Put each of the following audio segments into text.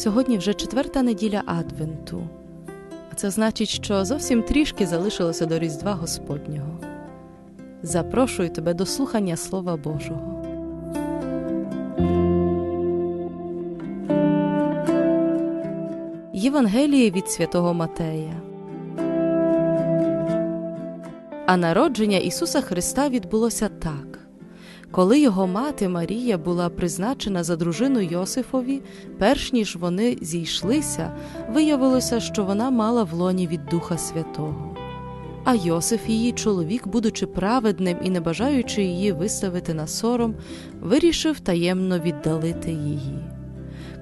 Сьогодні вже четверта неділя Адвенту. А це значить, що зовсім трішки залишилося до Різдва Господнього. Запрошую тебе до слухання Слова Божого. Євангеліє від святого Матея. А народження Ісуса Христа відбулося так. Коли його мати Марія була призначена за дружину Йосифові, перш ніж вони зійшлися, виявилося, що вона мала в лоні від Духа Святого. А Йосиф, її чоловік, будучи праведним і не бажаючи її виставити на сором, вирішив таємно віддалити її.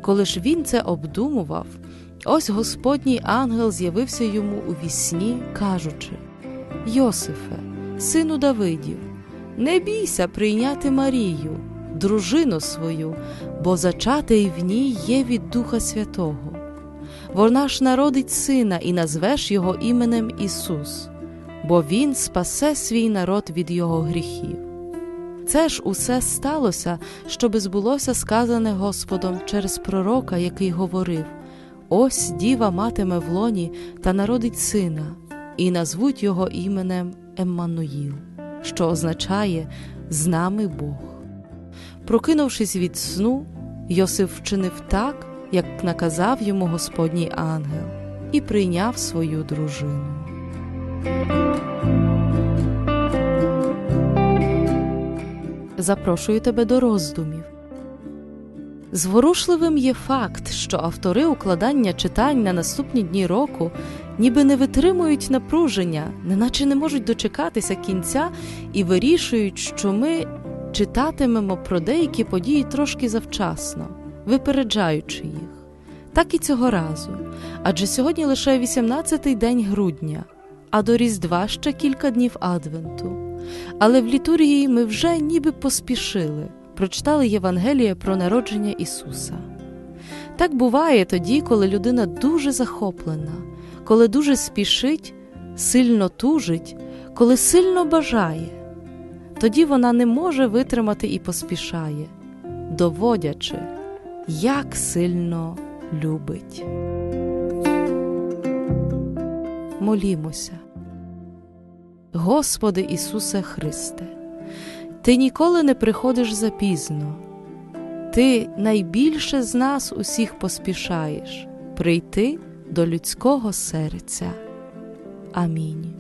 Коли ж він це обдумував, ось Господній ангел з'явився йому у вісні, кажучи: Йосифе, сину Давидів, не бійся прийняти Марію, дружину свою, бо зачатий в ній є від Духа Святого. Вона ж народить сина і назвеш його іменем Ісус, бо Він спасе свій народ від його гріхів. Це ж усе сталося, щоби збулося сказане Господом через пророка, який говорив: Ось діва матиме в лоні та народить сина, і назвуть його іменем Еммануїл що означає з нами Бог. Прокинувшись від сну, Йосиф вчинив так, як наказав йому Господній ангел, і прийняв свою дружину. Запрошую тебе до роздумів. Зворушливим є факт, що автори укладання читань на наступні дні року ніби не витримують напруження, неначе не можуть дочекатися кінця і вирішують, що ми читатимемо про деякі події трошки завчасно, випереджаючи їх. Так і цього разу. Адже сьогодні лише 18-й день грудня, а до Різдва ще кілька днів Адвенту. Але в літургії ми вже ніби поспішили прочитали Євангеліє про народження Ісуса. Так буває тоді, коли людина дуже захоплена, коли дуже спішить, сильно тужить, коли сильно бажає, тоді вона не може витримати і поспішає, доводячи, як сильно любить. Молімося. Господи Ісусе Христе. Ти ніколи не приходиш запізно, ти найбільше з нас усіх поспішаєш прийти до людського серця. Амінь.